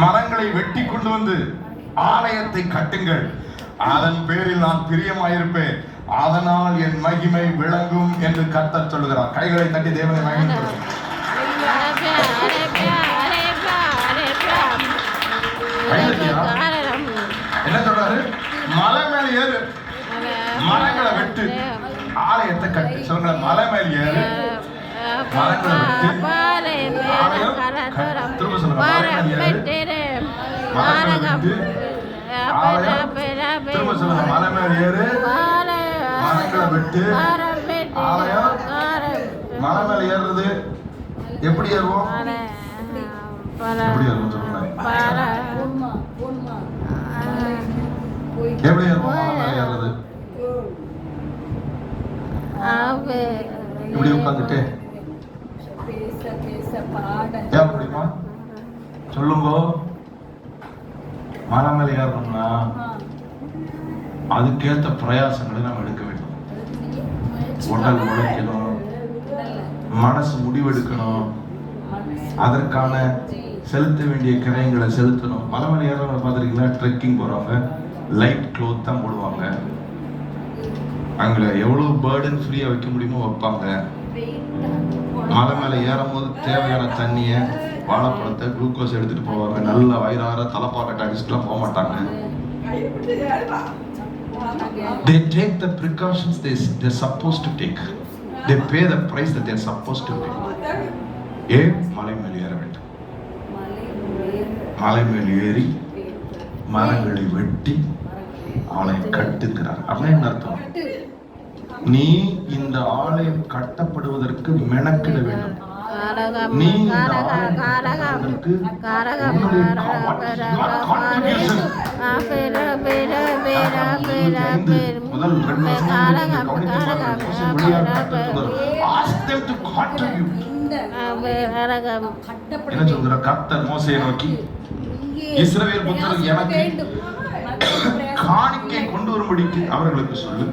மரங்களை வெட்டி கொண்டு வந்து ஆலயத்தை கட்டுங்கள். அதன் பேரில் நான் பிரியமாயிருப்பேன். அதனால் என் மகிமை விளங்கும் என்று கர்த்தர் சொல்லுகிறார். கைகளை தட்டி தேவனை மகிமைப்படுத்தும் என்ன சொல்றாரு? மலை மேல ஏறு. மரங்களை வெட்டு. ஆலயத்தை கட்டு. சொல்ற மலை மேல ஏறு. மரங்களை வெட்டு. திரும்ப சொல்ற மலை மேல ஏறு. ஆலயம் திரும்ப சொல்லுங்க மலை மேல ஏறு மரங்களை வெட்டு ஆலயம் மலை மேல ஏறுறது எப்படி ஏறுவோம் எப்படி ஏறுவோம் சொல்லுங்க எப்படி ஏறுவோம் மலை மேல ஏறுறது இப்படி உட்காந்துட்டு ஏன் முடியுமா சொல்லுங்க மலை மேல ஏறணும்னா அதுக்கேற்ற பிரயாசங்களை நம்ம எடுக்க வேண்டும். உடல் உழைக்கணும். மனசு முடிவெடுக்கணும். அதற்கான செலுத்த வேண்டிய கிரயங்களை செலுத்தணும். மலை மேல ஏறவங்க பார்த்துருக்கீங்களா? ட்ரெக்கிங் போறவங்க. லைட் க்ளோத் தான் போடுவாங்க. அங்க எவ்வளவு பேர்டன் ஃப்ரீயா வைக்க முடியுமோ வைப்பாங்க. மலை மேல ஏறும் போது தேவையான தண்ணியை வாழைப்பழத்தை குளுக்கோஸ் எடுத்துட்டு போவாங்க. நல்ல வயிறார தலைப்பாக்க டாக்டர்ஸ்க்குலாம் போக மாட்டாங்க. They take the precautions they they're supposed to take. They pay the price that they're supposed to pay. ஏன் மலை மேல் ஏற வேண்டும். மலை மேல் ஏறி மரங்களை வெட்டி ஆலை கட்டுகிறார். அப்படின்னு என்ன அர்த்தம்? நீ இந்த ஆலயம் கட்டப்படுவதற்கு மெனக்கிட வேண்டும். நீங்க கவனிக்க பாருங்க. மோசே வெளியாக கட்டப்படுவார். Ask them to contribute. இந்த என்ன கட்டப்பட சொல்கிற கர்த்தர் மோசையை நோக்கி இஸ்ரவேல் புத்திரர் எனக்கு காணிக்கை கொண்டு வரும்படிக்கு அவர்களுக்கு சொல்லு